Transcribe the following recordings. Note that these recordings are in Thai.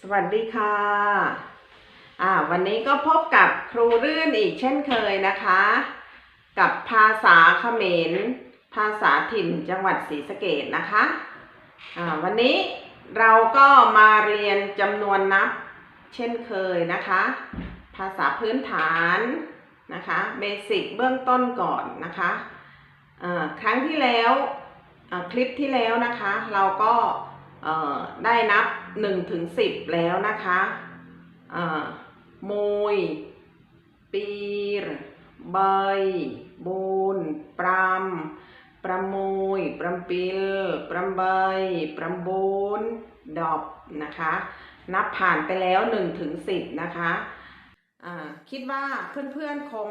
สวัสดีค่ะ อ่า วันนี้ก็พบกับครูรื่นอีกเช่นเคยนะคะ กับภาษาเขมร ภาษาถิ่นจังหวัดศรีสะเกดนะคะ อ่า วันนี้เราก็มาเรียนจำนวนนับเช่นเคยนะคะ ภาษาพื้นฐานนะคะ เบสิกเบื้องต้นก่อนนะคะ ครั้งที่แล้วคลิปที่แล้วนะคะ เราก็ได้นับ1ถึง10 แล้วนะคะอ่ามยปีรเบยบูนปรำประมยปรำปิลปรำเบยปรำบูนดอบนะคะ นับผ่านไปแล้ว1ถึง10 นะคะคิดว่าเพื่อนๆคง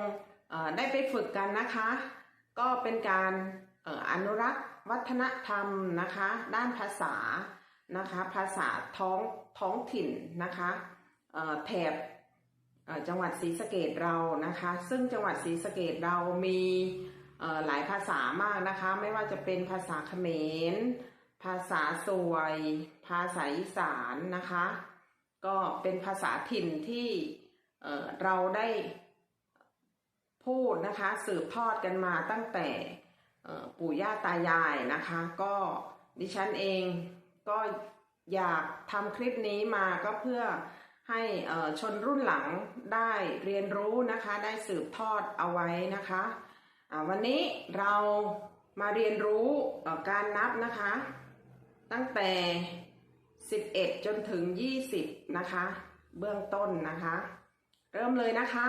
ได้ไปฝึกกันนะคะ ก็เป็นการอนุรักษ์วัฒนธรรมนะคะ ด้านภาษานะคะ ภาษาท้องท้องถิ่นนะคะแถบจังหวัดศรีสะเกดเรานะคะ ซึ่งจังหวัดศรีสะเกดเรามีหลายภาษามากนะคะ ไม่ว่าจะเป็นภาษาเขมร ภาษาสวย ภาษาอีสานนะคะ ก็เป็นภาษาถิ่นที่เราได้ พูดนะคะสืบทอดกันมาตั้งแต่ปู่ย่าตายายนะคะ ก็ดิฉันเองก็อยากทำคลิปนี้มาก็เพื่อให้ชนรุ่นหลังได้เรียนรู้นะคะ ได้สืบทอดเอาไว้นะคะวันนี้เรามาเรียนรู้การนับนะคะ ตั้งแต่ 11 จนถึง 20 นะคะ เบื้องต้นนะคะ เริ่มเลยนะคะ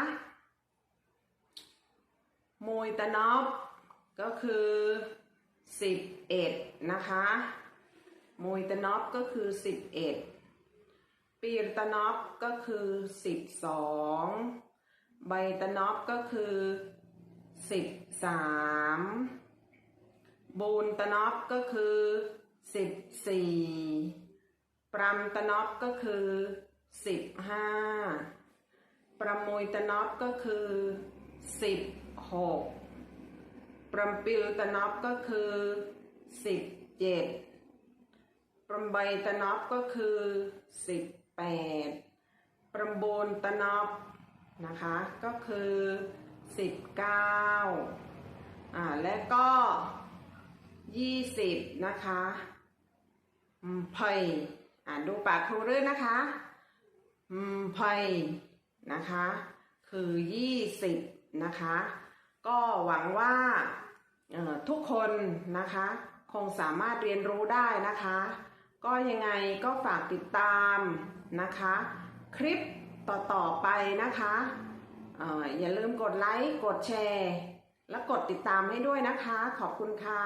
มวยตะนอบก็คือสิบเอ็ดนะคะมวยตะนอบก็คือสิบเอ็ดปีรตะนอบก็คือสิบสองใบตะนอบก็คือสิบสามบูนตะนอบก็คือสิบสี่ปรำตะนอบก็คือสิบห้าประมวยตะนอปก็คือสิบ หกประมปิลตะน็อปก็คือสิบเจ็ดประมใบตะน็อปก็คือสิบแปดประมโบนตะน็อปนะคะก็คือสิบเก้าอ่าและก็ยี่สิบนะคะอืมเพยอ่านดูปากครูเรื่อนะคะอืมเพยนะคะ คือ20นะคะ ก็หวังว่าทุกคนนะคะ คงสามารถเรียนรู้ได้นะคะ ก็ยังไงก็ฝากติดตามนะคะ คลิปต่อๆไปนะคะอย่าลืมกดไลค์ กดแชร์ และกดติดตามให้ด้วยนะคะ ขอบคุณค่ะ